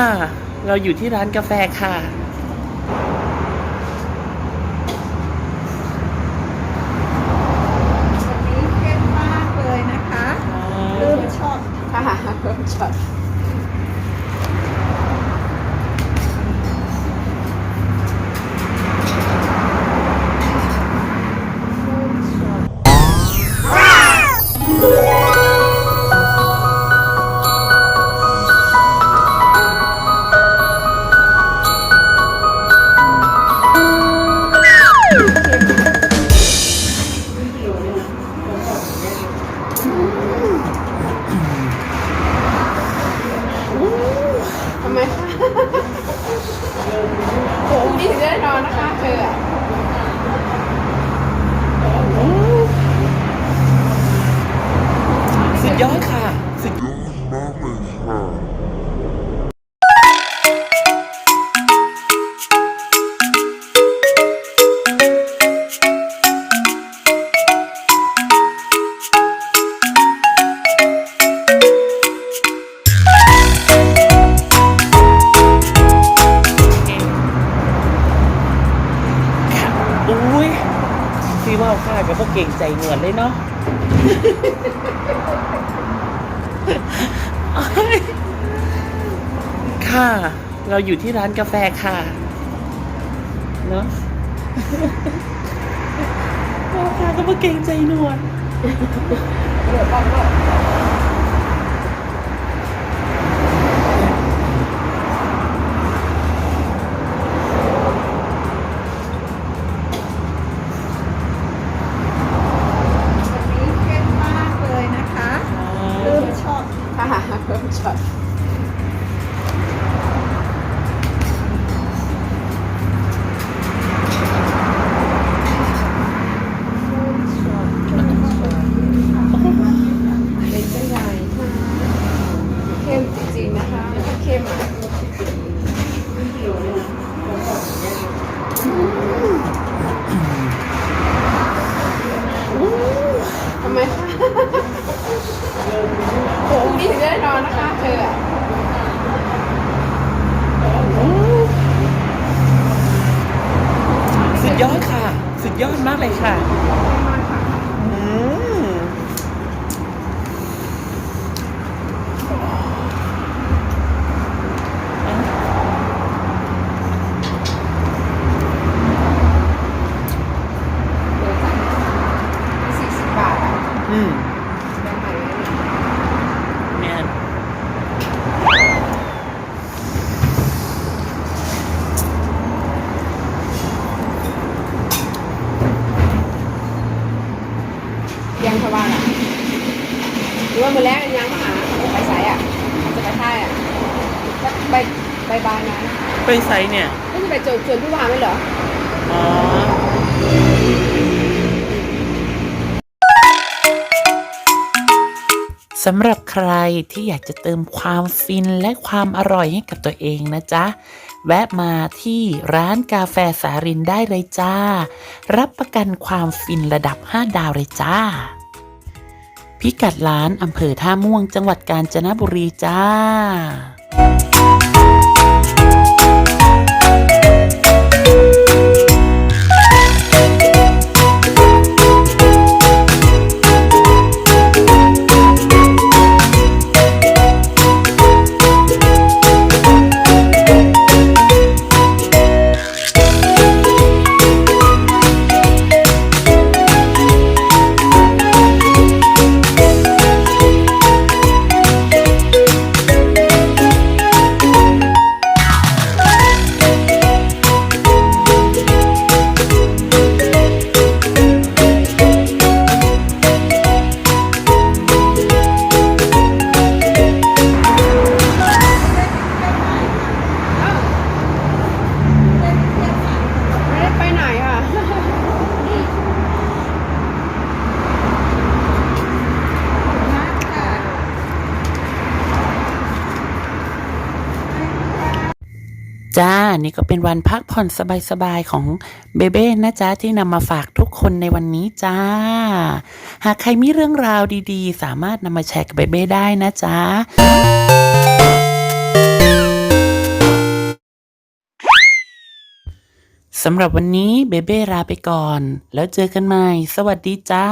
่ะเราอยู่ที่ร้านกาแฟค่ะ Ooh. อุ้ยพี่ว่าค่ะกับพวกเก่งใจหนวดเลยเนาะค่ะ เราอยู่ที่ร้านกาแฟค่ะ เนาะว่าค่ะกับพวกเก่งใจหนวด หรือว่ามือแรกยังมาหาไปสายอะจะไปท่ายอะก็ไปไปบานนะไปไซส์เนี่ยก็จะไปจวนจวนพี่วาไม่เหรอ อ๋อสำหรับใครที่อยากจะเติมความฟินและความอร่อยให้กับตัวเองนะจ๊ะ แวะมาที่ร้านกาแฟสารินได้เลยจ้า รับประกันความฟินระดับ 5 ดาวเลยจ้า พิกัดร้านอำเภอท่าม่วงจังหวัดกาญจนบุรีจ้า จ้า นี่ก็เป็นวันพักผ่อนสบายๆของเบเบ้นะจ๊ะที่นำมาฝากทุกคนในวันนี้จ้า หากใครมีเรื่องราวดีๆ สามารถนำมาแชร์กับเบเบ้ได้นะจ๊ะสำหรับวันนี้เบเบ้ลาไปก่อน แล้วเจอกันใหม่ สวัสดีจ้า